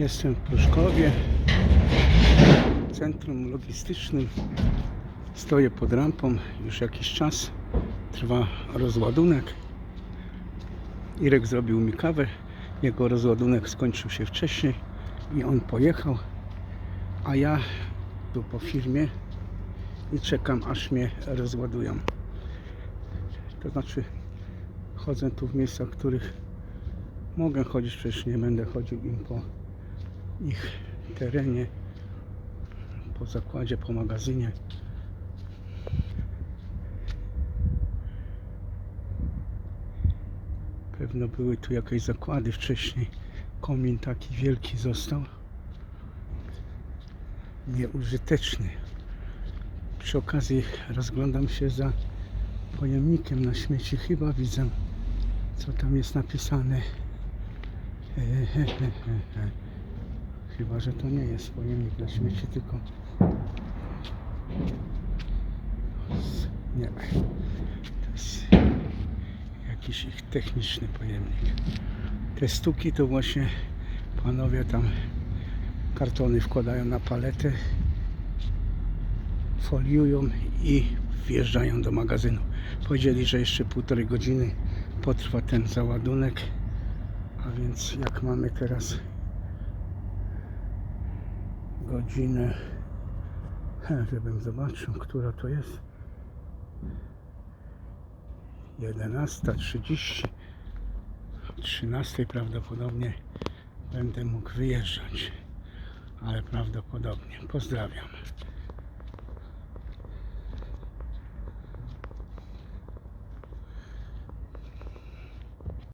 Jestem w Pruszkowie, w centrum logistycznym. Stoję pod rampą już jakiś czas. Trwa rozładunek. Irek zrobił mi kawę. Jego rozładunek skończył się wcześniej i on pojechał. A ja tu po firmie i czekam aż mnie rozładują. To znaczy chodzę tu w miejscach, w których mogę chodzić, przecież nie będę chodził im po ich terenie, po zakładzie, po magazynie. Pewno były tu jakieś zakłady wcześniej. Komin taki wielki został. Nieużyteczny. Przy okazji rozglądam się za pojemnikiem na śmieci. Chyba widzę, co tam jest napisane. Chyba, że to nie jest pojemnik na śmieci, tylko. Nie. To jest jakiś ich techniczny pojemnik. Te stuki to właśnie panowie tam kartony wkładają na paletę, foliują i wjeżdżają do magazynu. Powiedzieli, że jeszcze półtorej godziny potrwa ten załadunek. A więc jak mamy teraz godzinę, żebym zobaczył, która to jest. 11.30 o 13 prawdopodobnie będę mógł wyjeżdżać ale prawdopodobnie. Pozdrawiam